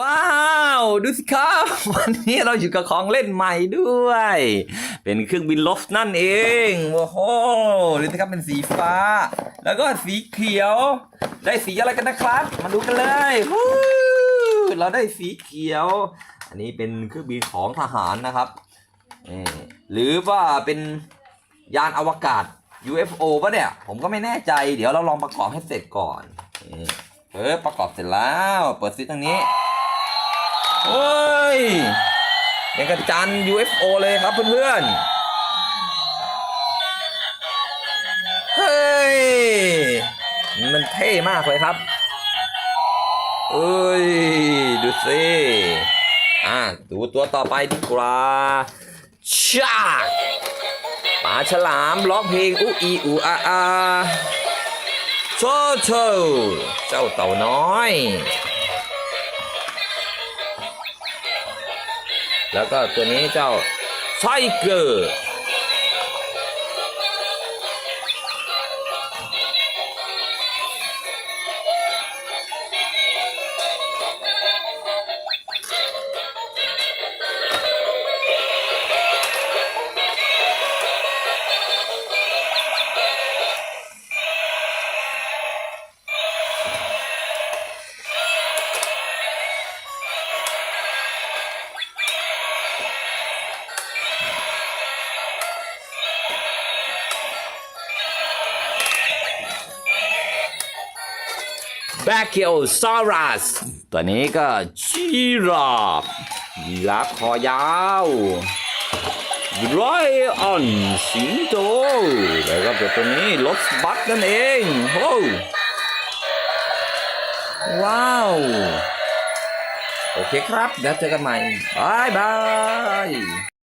ว้าว ดูสิครับ วันนี้เราอยู่กับของเล่นใหม่ด้วย เป็นเครื่องบินลบนั่นเองโอ้โหดูสิครับเป็นสีฟ้า แล้วก็สีเขียว ได้สีอะไรกันนะครับ มาดูกันเลยฮู้เราได้สีเขียว อันนี้เป็นเครื่องบินของทหารนะครับหรือว่าเป็นยานอวกาศ UFO ปะเนี่ย ผมก็ไม่แน่ใจ เดี๋ยวเราลองประกอบให้เสร็จก่อนเออประกอบเสร็จแล้ว เปิดซิตรงนี้ เฮ้ยยังกระจัน UFO เลยครับเพื่อนๆ เฮ้ย มันเท่มากเลยครับเอ้ย ดูสิอะดูตัวต่อไปดีกว่าชากปลาฉลามร้องเพลงอูอีอูอาอาโชโชเจ้าเต่าน้อย แล้วก็ตัวนี้เจ้าไซเกอร์ แบคเคียวซารัสตัวนี้ก็จีราฟยีราฟคอยาวไรออนสิงโตแล้วก็ตัวนี้รถบัสนั่นเองโอ้ว้าว โอเคครับเดี๋ยวเจอกันใหม่บายบาย